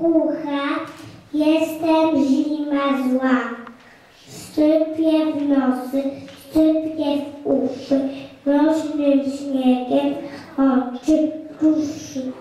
Kucha, jestem zima zła. Sypię w nosy, sypię w uszy, mroźnym śniegiem oczy kruszy.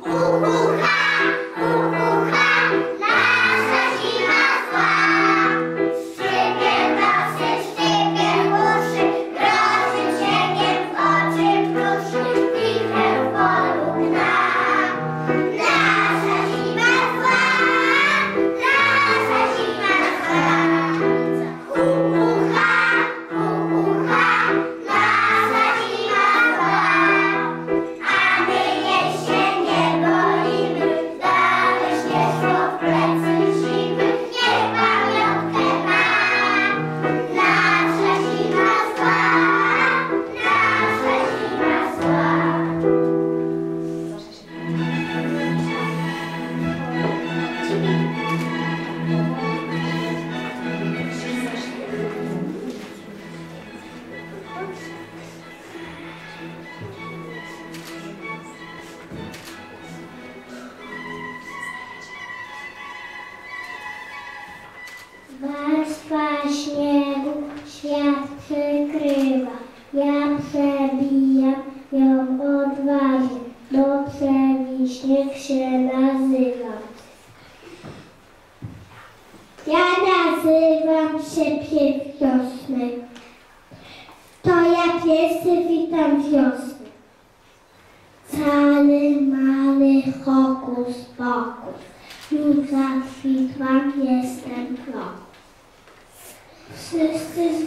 Okay.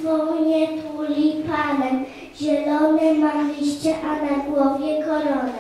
słonie tulipanem, zielone mam liście, a na głowie koronę.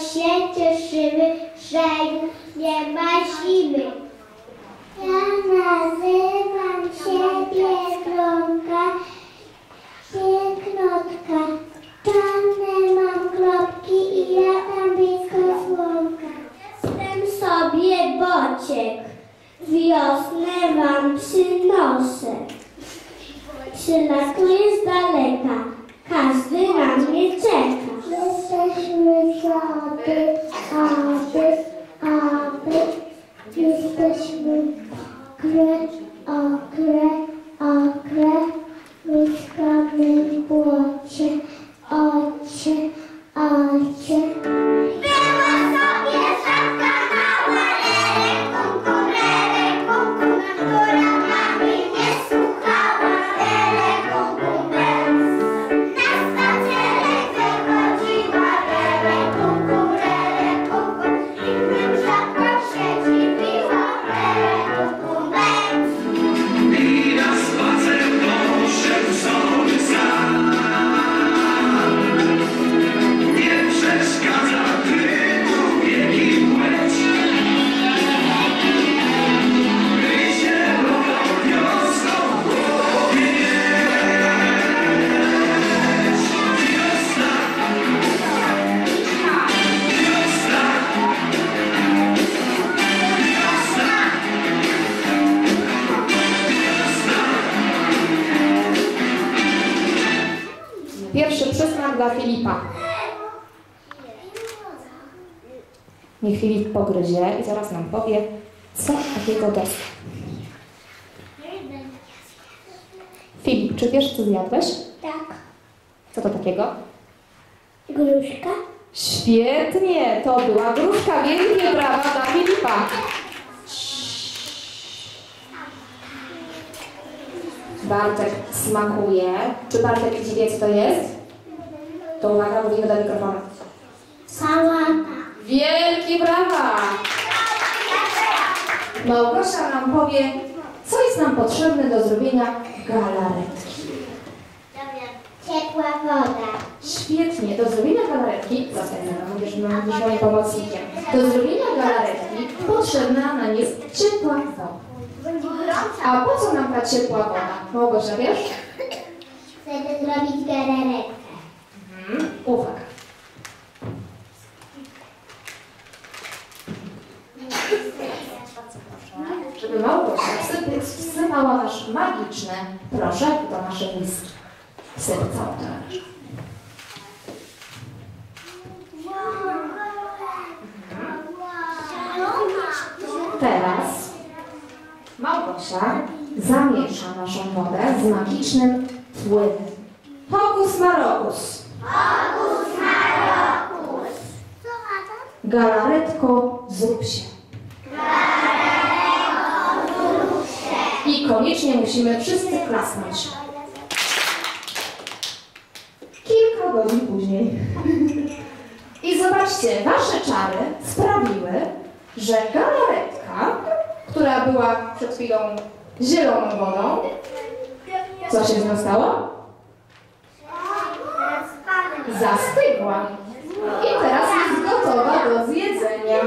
się cieszymy, że nie ma zimy. Ja nazywam się Kromka, pięknotka. Czarne mam kropki i latam blisko słomka. Jestem sobie bociek, wiosnę wam przynoszę. Przylatuję z daleka, każdy na mnie czeka. Jesteśmy 一二 Niech Filip pogryzie i zaraz nam powie, co takiego dostał. Filip, czy wiesz, co zjadłeś? Tak. Co to takiego? Gruszka. Świetnie, to była gruszka. Wielkie brawa dla Filipa. Bartek smakuje. Czy Bartek już wie, co to jest? To uwaga, mówimy do mikrofonu. Sałata. Wielkie brawa! Małgosia nam powie, co jest nam potrzebne do zrobienia galaretki. Ciepła woda. Świetnie, do zrobienia galaretki, mną, będziesz, będziesz moim pomocnikiem. Do zrobienia galaretki potrzebna nam jest ciepła woda. A po co nam ta ciepła woda? Małgosia, wiesz? Chcę zrobić galaretkę. Teraz Małgosia zamiesza naszą wodę z magicznym płynem. Hokus marokus. Galaretko, zrób się. I koniecznie musimy wszyscy klasnąć. Kilka godzin później. I zobaczcie, wasze czary sprawiły, że galaretka, była przed chwilą zieloną wodą, co się z nią stało? Zastygła. I teraz jest gotowa do zjedzenia.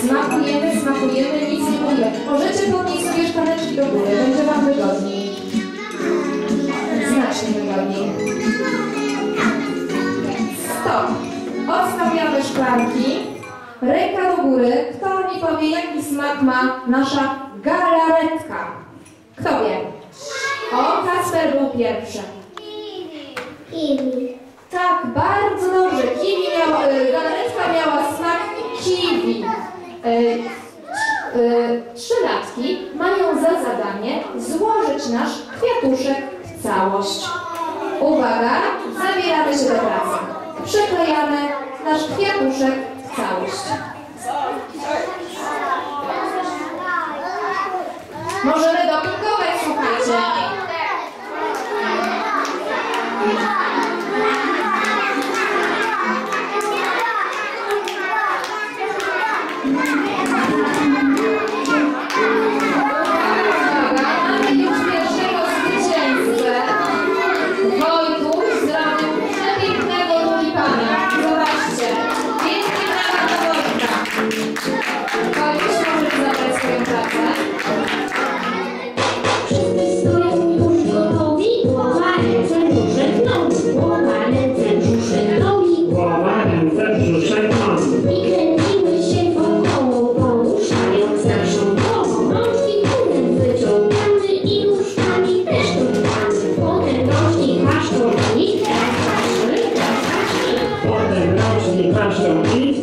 Smakujemy, smakujemy, nic nie mówię. Możecie podnieść sobie szklaneczki do góry, będzie Wam wygodniej. Znacznie wygodniej. Stop. Odstawiamy szklanki. Ręka do góry. Kto mi powie, jaki smak ma nasza galaretka? Kto wie? O, Kasper był pierwszy. Kiwi. Tak, bardzo dobrze. Kiwi miała, e, galaretka miała smak kiwi. E, e, Trzylatki mają za zadanie złożyć nasz kwiatuszek w całość. Uwaga, zabieramy się do pracy. Przyklejamy nasz kwiatuszek całość. Możemy 이